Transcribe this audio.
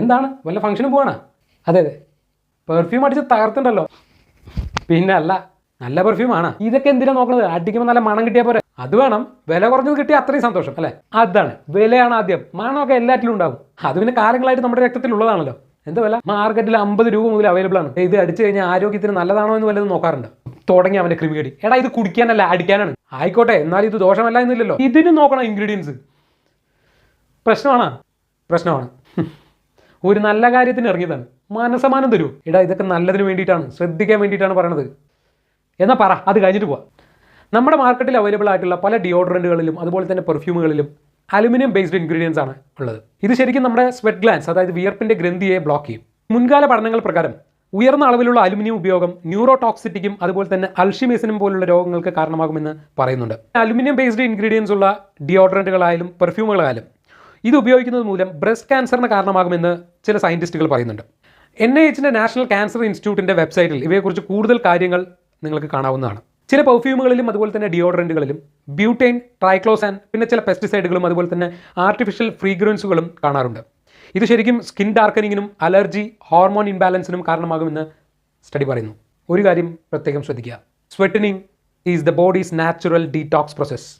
എന്താണ്? വല്ല ഫംഗ്ഷനും പോവാണ്? അതെ അതെ. പെർഫ്യൂം അടിച്ച് തകർത്തുണ്ടല്ലോ പിന്നെ അല്ല നല്ല പെർഫ്യൂമാണ് ഇതൊക്കെ എന്തിനാ നോക്കുന്നത്? അടിക്കുമ്പോൾ നല്ല മണം കിട്ടിയാൽ പോരെ. അത് വേണം വില കുറഞ്ഞത് കിട്ടിയാൽ അത്രയും സന്തോഷം അല്ലേ? അതാണ്. വിലയാണ് ആദ്യം. മണമൊക്കെ എല്ലാറ്റിലും ഉണ്ടാകും. അത് പിന്നെ കാലങ്ങളായിട്ട് നമ്മുടെ രക്തത്തിലുള്ളതാണല്ലോ എന്താ വില? മാർക്കറ്റിൽ അമ്പത് രൂപ മുതൽ അവൈലബിൾ ആണ്. ഇത് അടിച്ചു കഴിഞ്ഞാൽ ആരോഗ്യത്തിന് നല്ലതാണോ എന്ന് വല്ലതും നോക്കാറുണ്ട്. തുടങ്ങി അവന്റെ ക്രിമികടി. എടാ ഇത് കുടിക്കാനല്ല അടിക്കാനാണ്. ആയിക്കോട്ടെ എന്നാലും ഇത് ദോഷമല്ല എന്നില്ലല്ലോ. ഇതിന് നോക്കണം ഇൻഗ്രീഡിയൻസ് പ്രശ്നമാണ്? പ്രശ്നമാണ്. ഒരു നല്ല കാര്യത്തിന് ഇറങ്ങിയതാണ്. മനസമാനം തരൂ. ഇടാ ഇതൊക്കെ നല്ലതിന് വേണ്ടിയിട്ടാണ്. ശ്രദ്ധിക്കാൻ വേണ്ടിയിട്ടാണ് പറയണത്. എന്നാ പറ അത് കഴിഞ്ഞിട്ട് പോവാം. നമ്മുടെ മാർക്കറ്റിൽ അവൈലബിൾ ആയിട്ടുള്ള പല ഡിയോഡറന്റുകളിലും അതുപോലെ തന്നെ പെർഫ്യൂമുകളിലും അലുമിനിയം ബേസ്ഡ് ഇൻഗ്രീഡിയൻസ് ആണ് ഉള്ളത്. ഇത് ശരിക്കും നമ്മുടെ സ്വെറ്റ് ഗ്ലാൻസ് അതായത് വിയർപ്പിന്റെ ഗ്രന്ഥിയെ ബ്ലോക്ക് ചെയ്യും. മുൻകാല പഠനങ്ങൾ പ്രകാരം ഉയർന്ന അളവിലുള്ള അലുമിനിയം ഉപയോഗം ന്യൂറോടോക്സിറ്റിക്കും അതുപോലെ തന്നെ അൽഷിമേസിനും പോലുള്ള രോഗങ്ങൾക്ക് കാരണമാകുമെന്ന് പറയുന്നുണ്ട്. അലുമിനിയം ബേസ്ഡ് ഇൻഗ്രീഡിയൻസ് ഉള്ള ഡിയോഡറന്റുകളായാലും പെർഫ്യൂമുകളായാലും ഇത് ഉപയോഗിക്കുന്നത് മൂലം ബ്രസ്റ്റ് ക്യാൻസറിന് കാരണമാകുമെന്ന് ചില സയന്റിസ്റ്റുകൾ പറയുന്നുണ്ട്. എൻ ഐ എച്ചിന്റെ നാഷണൽ ക്യാൻസർ ഇൻസ്റ്റിറ്റ്യൂട്ടിന്റെ വെബ്സൈറ്റിൽ ഇവയെക്കുറിച്ച് കൂടുതൽ കാര്യങ്ങൾ നിങ്ങൾക്ക് കാണാവുന്നതാണ്. ചില പെർഫ്യൂമുകളിലും അതുപോലെ തന്നെ ഡിയോഡറന്റുകളിലും ബ്യൂട്ടൈൻ ട്രൈക്ലോസാൻ പിന്നെ ചില പെസ്റ്റിസൈഡുകളും അതുപോലെ തന്നെ ആർട്ടിഫിഷ്യൽ ഫ്രീഗ്രൻസുകളും കാണാറുണ്ട്. ഇത് ശരിക്കും സ്കിൻ ഡാർക്കനിങ്ങിനും അലർജി ഹോർമോൺ ഇംബാലൻസിനും കാരണമാകുമെന്ന് സ്റ്റഡി പറയുന്നു. ഒരു കാര്യം പ്രത്യേകം ശ്രദ്ധിക്കുക. Sweating is the body's natural detox process